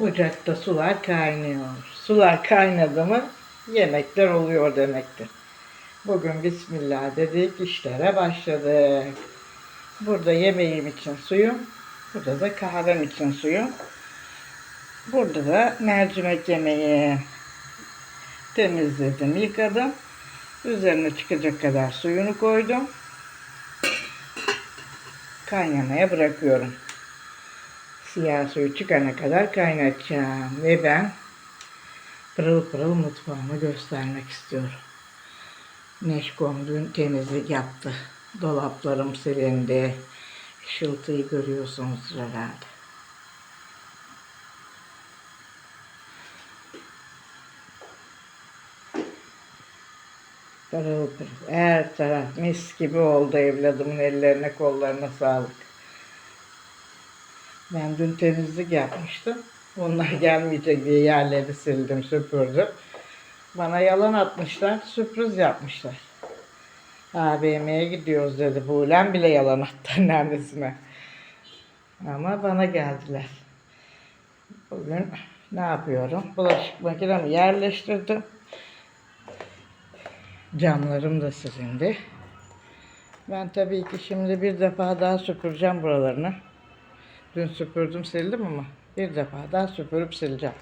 Ocakta sular kaynıyor. Sular kaynadı mı yemekler oluyor demektir. Bugün Bismillah dedik işlere başladık. Burada yemeğim için suyum. Burada da kahvem için suyum. Burada da mercimek yemeği. Temizledim, yıkadım. Üzerine çıkacak kadar suyunu koydum. Kaynamaya bırakıyorum. Siyah suyu çıkana kadar kaynatacağım. Ve ben pırıl pırıl mutfağımı göstermek istiyorum. Neşkom dün temizlik yaptı. Dolaplarım silindi. Işıltıyı görüyorsunuz herhalde. Pırıl pırıl. Her taraf mis gibi oldu evladımın ellerine kollarına sağlık. Ben dün temizlik yapmıştım. Onlar gelmeyecek diye yerleri sildim, süpürdüm. Bana yalan atmışlar, sürpriz yapmışlar. AVM'ye gidiyoruz dedi. Buğlem bile yalan attı anneannesine. Ama bana geldiler. Bugün ne yapıyorum? Bulaşık makinemi yerleştirdim. Camlarım da silindi. Ben tabii ki şimdi bir defa daha süpüreceğim buralarını. Dün süpürdüm sildim ama bir defa daha süpürüp sileceğim.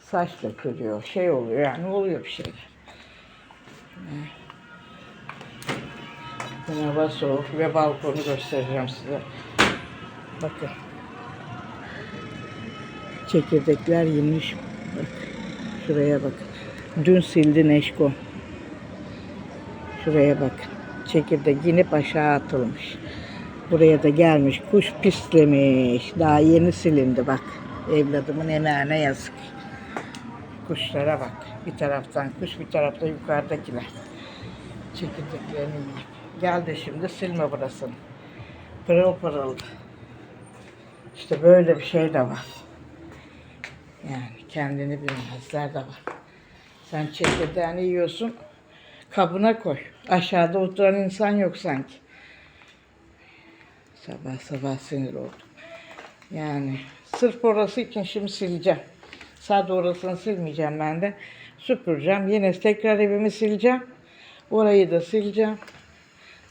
Saç dökülüyor, şey oluyor yani oluyor bir şeyler. Bugün hava soğuk ve balkonu göstereceğim size. Bakın. Çekirdekler yemiş. Bak. Şuraya bakın. Dün sildi Neşko. Şuraya bakın. Çekirdek inip aşağı atılmış. Buraya da gelmiş. Kuş pislemiş. Daha yeni silindi bak. Evladımın emeğine yazık. Kuşlara bak. Bir taraftan kuş bir tarafta yukarıdakiler. Çekirdeklerini yiyip. Gel de şimdi silme burasını. Pırıl pırıl. İşte böyle bir şey de var. Yani kendini bilmezler de var. Sen çekirdeğini yiyorsun, kabına koy. Aşağıda oturan insan yok sanki. Sabah sabah sinir oldum. Yani sırf orası için şimdi sileceğim. Sadece orasını silmeyeceğim ben de. Süpüreceğim. Yine tekrar evimi sileceğim. Orayı da sileceğim.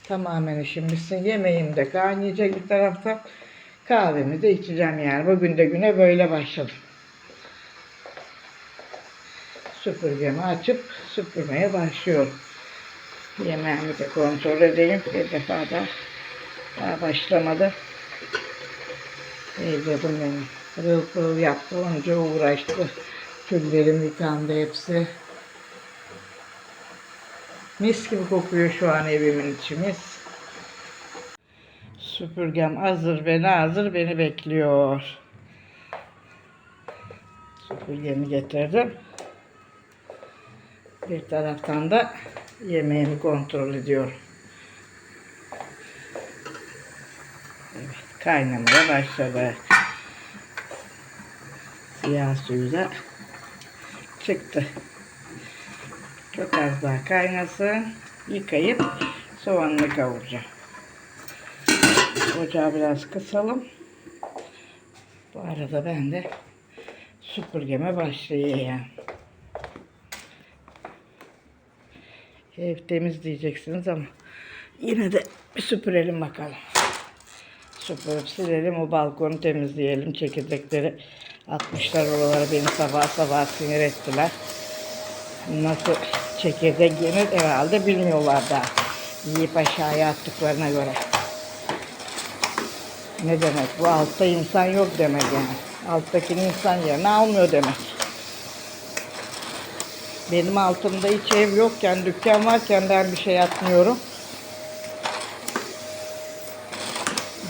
Tamamen işim bitsin. Yemeğim de kaynayacak bir tarafta. Kahvemi de içeceğim yani. Bugün de güne böyle başladım. Süpürgemi açıp süpürmeye başlıyorum. Yemeğimi de kontrol edeyim. Bir defa da daha başlamadı. Evladım benim. Pırıl yaptı. Onca uğraştı. Küllerim yıkandı hepsi. Mis gibi kokuyor şu an evimin içi mis. Süpürgem hazır ve hazır beni bekliyor. Süpürgemi getirdim. Bir taraftan da yemeğimi kontrol ediyorum. Evet, kaynamaya başladı. Siyah suyu da çıktı. Çok az daha kaynasın. Yıkayıp soğanını kavuracağım. Ocağı biraz kısalım. Bu arada ben de süpürgeme başlayayım. Ev temiz diyeceksiniz ama yine de bir süpürelim bakalım. Süpürüp silelim o balkonu temizleyelim. Çekirdekleri atmışlar oralara beni sabah sabah sinir ettiler. Nasıl çekirdek yenir herhalde bilmiyorlar daha. Yiyip aşağıya attıklarına göre. Ne demek bu altta insan yok demek yani. Alttakini insan yerine almıyor demek. Benim altımda hiç ev yokken, dükkan varken ben bir şey atmıyorum.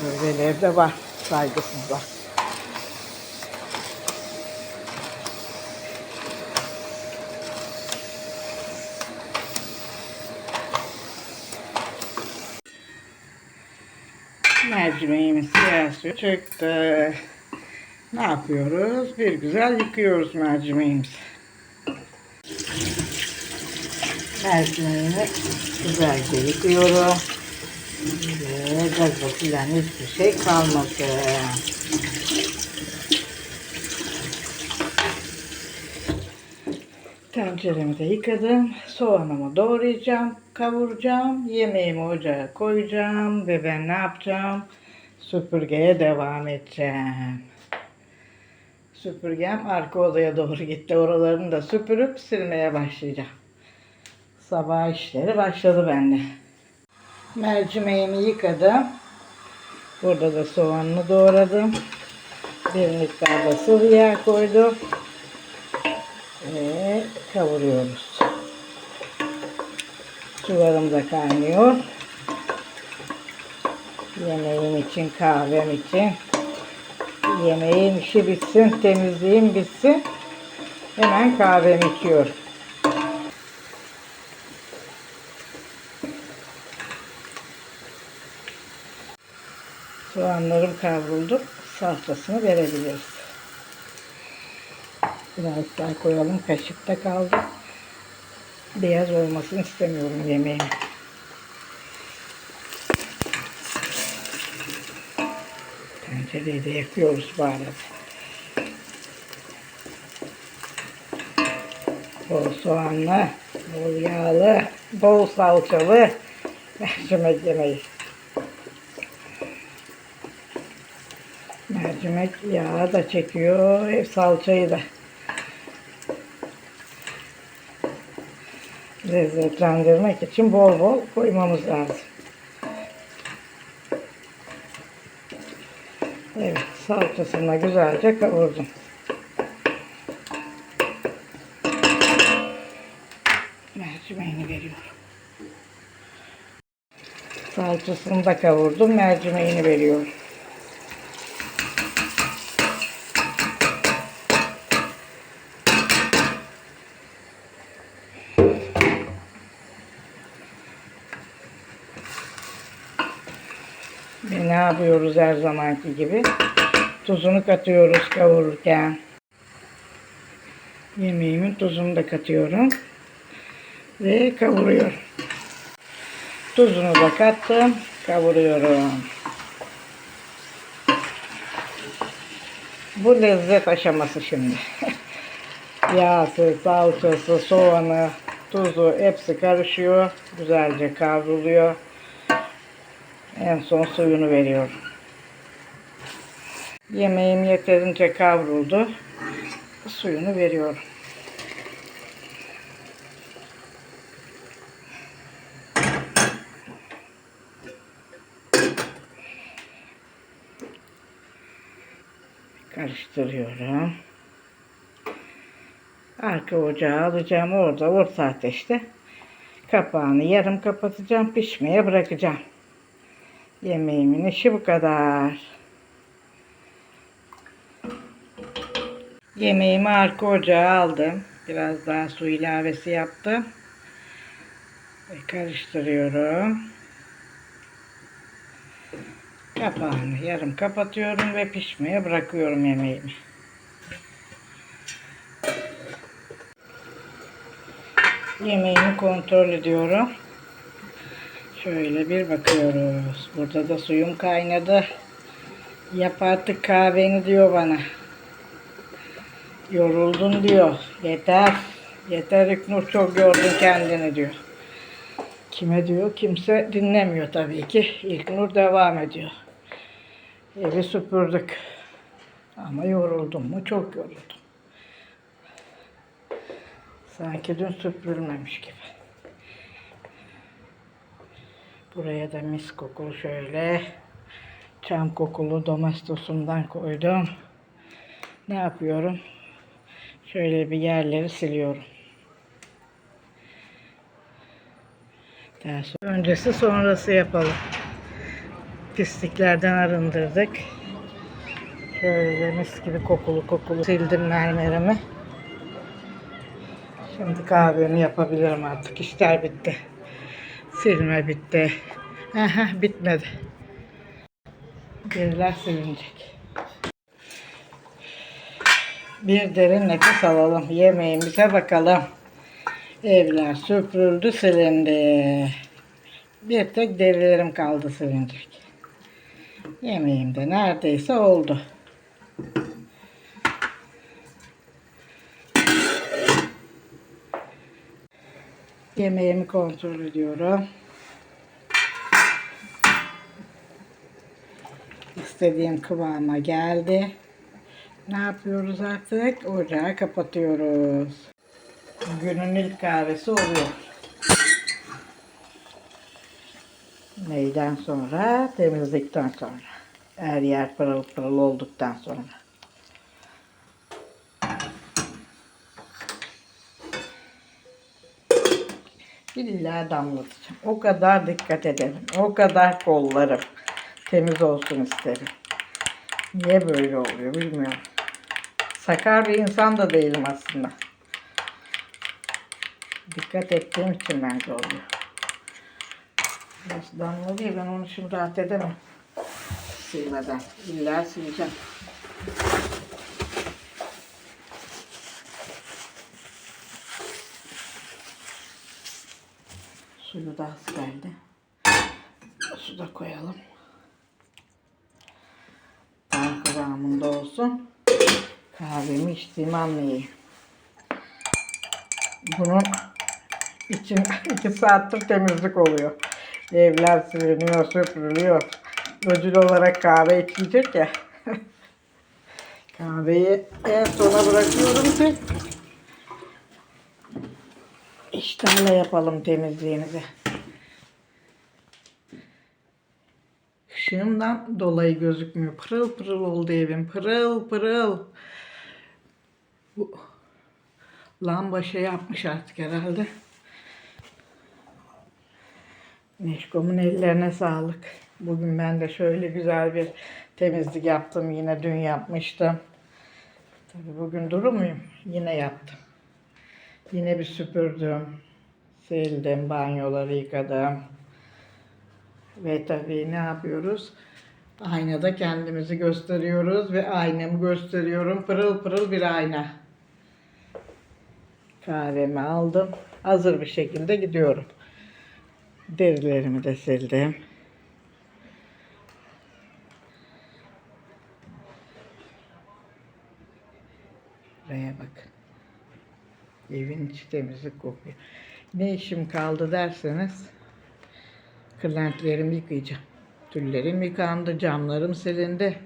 Böyleleri de var, saygısızlar. Mercimeğimiz siyah suyu çıktı. Ne yapıyoruz? Bir güzel yıkıyoruz mercimeğimizi. Mercimeğimi güzelce yıkıyorum. Böyle gazda filan hiçbir şey kalmadı. Tenceremi de yıkadım. Soğanımı doğrayacağım, kavuracağım. Yemeğimi ocağa koyacağım ve ben ne yapacağım? Süpürgeye devam edeceğim. Süpürgem arka odaya doğru gitti. Oralarını da süpürüp silmeye başlayacağım. Sabah işleri başladı bende. Mercimeğimi yıkadım. Burada da soğanını doğradım. Bir miktar da sıvı yağ koydum. Ve kavuruyoruz. Sularım da kaynıyor. Yemeğim için, kahvem için. Yemeğin işi bitsin, temizliğim bitsin. Hemen kahvemi içiyorum. Soğanlarım kavruldu. Salçasını verebiliriz. Biraz daha koyalım. Kaşıkta kaldı. Beyaz olmasını istemiyorum yemeğin. Tencereyi de yakıyoruz arada. Bol soğanlı, bol yağlı, bol salçalı mercimek yemeği. Mercimek yağı da çekiyor, hep salçayı da. Lezzetlendirmek için bol bol koymamız lazım. Evet, salçasını güzelce kavurdum. Mercimeğini veriyorum. Salçasını da kavurdum, mercimeğini veriyorum. Ve ne yapıyoruz her zamanki gibi? Tuzunu katıyoruz kavururken. Yemeğimin tuzunu da katıyorum. Ve kavuruyorum. Tuzunu da kattım. Kavuruyorum. Bu lezzet aşaması şimdi. Yağsı, salçası, soğanı, tuzu hepsi karışıyor. Güzelce kavruluyor. En son suyunu veriyorum. Yemeğim yeterince kavruldu. Suyunu veriyorum. Karıştırıyorum. Arka ocağı alacağım orada orta ateşte. Kapağını yarım kapatacağım. Pişmeye bırakacağım. Yemeğimin işi bu kadar. Yemeğimi arka ocağa aldım. Biraz daha su ilavesi yaptım. Ve karıştırıyorum. Kapağını yarım kapatıyorum ve pişmeye bırakıyorum yemeğimi. Yemeğimi kontrol ediyorum. Şöyle bir bakıyoruz. Burada da suyum kaynadı. Yap artık kahveni diyor bana. Yoruldun diyor. Yeter. Yeter İknur çok yordun kendini diyor. Kime diyor? Kimse dinlemiyor tabii ki. İlknur devam ediyor. Evi süpürdük. Ama yoruldum mu? Çok yoruldum. Sanki dün süpürülmemiş gibi. Buraya da mis kokulu şöyle çam kokulu domestosumdan koydum. Ne yapıyorum? Şöyle bir yerleri siliyorum. Daha sonra, öncesi sonrası yapalım. Pisliklerden arındırdık. Şöyle mis gibi kokulu kokulu sildim mermerimi. Şimdi kahvemi yapabilirim artık. İşler bitti. Silme bitti. Aha, bitmedi. Geriler silinecek. Bir derin nefes alalım. Yemeğimize bakalım. Evler süpürüldü, silindi. Bir tek derilerim kaldı silinecek. Yemeğim de neredeyse oldu. Yemeğimi kontrol ediyorum. İstediğim kıvama geldi. Ne yapıyoruz artık? Ocağı kapatıyoruz. Günün ilk kahvesi oluyor. Neyden sonra? Temizlikten sonra. Her yer pırıl pırıl olduktan sonra. İlla damlatacağım. O kadar dikkat ederim. O kadar kollarım. Temiz olsun isterim. Niye böyle oluyor bilmiyorum. Sakar bir insan da değilim aslında. Dikkat ettiğim için bence oluyor. Biraz damla değil ben onu şimdi rahat edemem. Silmeden. İlla sileceğim. Da az geldi. Su da koyalım. Tam kıvamında olsun. Kahvemi içtiğimi anlayayım. Bunun için iki saattir temizlik oluyor. Evler siliniyor, süpürülüyor. Ödül olarak kahve içecek ya. Kahveyi en sona bırakıyorum ki iştahla yapalım temizliğimizi. Işığımdan dolayı gözükmüyor. Pırıl pırıl oldu evim. Pırıl pırıl. Lamba şey yapmış artık herhalde. Neşkom'un ellerine sağlık. Bugün ben de şöyle güzel bir temizlik yaptım. Yine dün yapmıştım. Tabii bugün duru muyum? Yine yaptım. Yine bir süpürdüm. Sildim, banyoları yıkadım. Ve tabii ne yapıyoruz? Aynada kendimizi gösteriyoruz ve aynamı gösteriyorum. Pırıl pırıl bir ayna. Kahvemi aldım. Hazır bir şekilde gidiyorum. Derilerimi de sildim. Buraya bakın. Evin içi temizlik kokuyor. Ne işim kaldı derseniz kırlentlerimi yıkayacağım. Tüllerim yıkandı, camlarım silindi.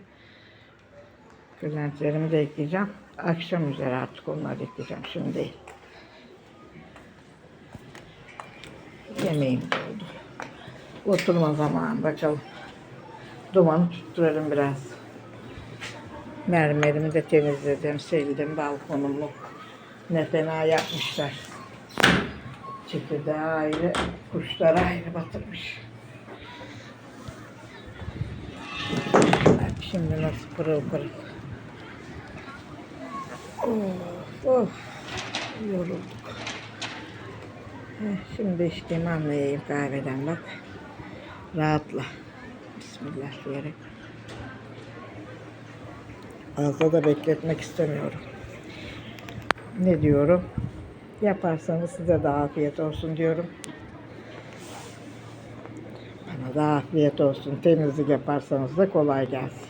Kırlentlerimi de yıkayacağım. Akşam üzeri artık onları yıkayacağım. Şimdi değil. Yemeğim oldu. Oturma zamanı bakalım. Dumanı tutturalım biraz. Mermerimi de temizledim, sildim balkonumu. Ne fena yapmışlar. Çekirdeği ayrı, kuşları ayrı batırmış. Bak şimdi nasıl pırıl pırıl. Of of. Yorulduk. Heh, Şimdi içtiğimi anlayayım kahveden bak. Rahatla. Bismillah diyerek. Fazla da bekletmek istemiyorum. Ne diyorum? Yaparsanız size de afiyet olsun diyorum. Bana da afiyet olsun. Temizlik yaparsanız da kolay gelsin.